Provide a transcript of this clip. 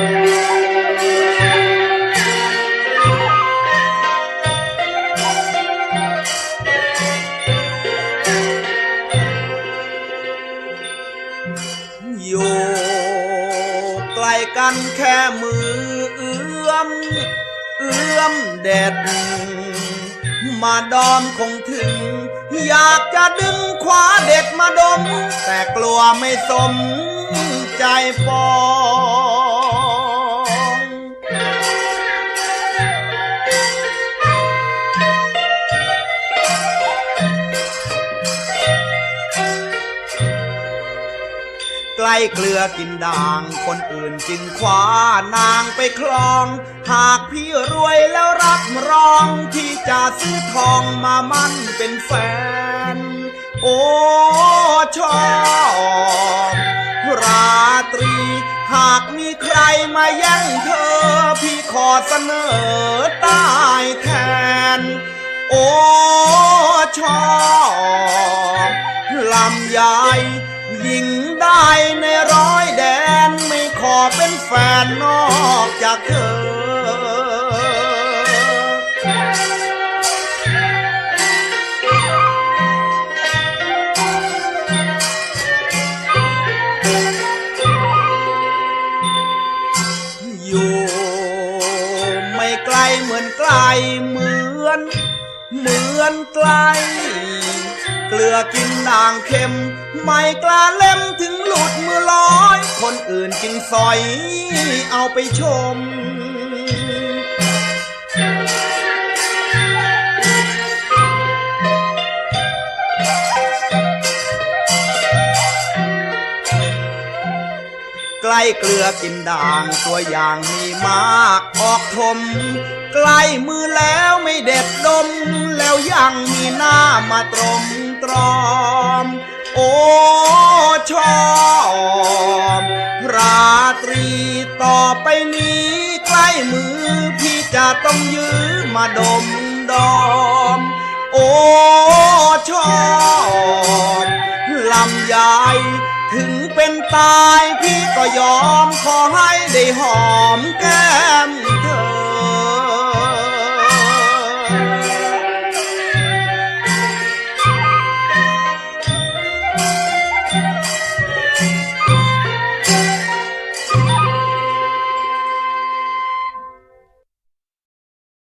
อยู่กลกันแค่มือเอื้อม เอื้อมเด็ด มาดอมคงถึง อยากจะดึงขวาเด็ดมาดม แต่กลัวไม่สมใจพอ เกลือกินด่าง คนอื่นจึงคว้านางไปคลอง หากพี่รวยแล้วรับรองที่จะซื้อทองมามั่นเป็นแฟน โอ้ชอบราตรี หากมีใครมาแย่งเธอ พี่ขอเสนอตายแทน โอ้ชอบลำใหญ่หญิง ได้ในร้อยแดนไม่ขอเป็นแฟนนอกจากเธอ อยู่ไม่ไกลเหมือนไกลเหมือน เหมือนไกล เกลือกินด่างเค็ม ไม่กล้าเล่มถึงหลุดมือลอย คนอื่นจึงสอยเอาไปชม ใกล้เกลือกินด่างตัวอย่างมีมากออกทม ใกล้มือแล้ว เด็ดดม แล้วยังมีหน้ามาตรมตรอม โอ้ชอบราตรีต่อไปนี้ ใกล้มือพี่จะต้องยื้อมาดมดอม โอ้ชอบลำใหญ่ถึงเป็นตายพี่ก็ยอมขอให้ได้หอมแก้ม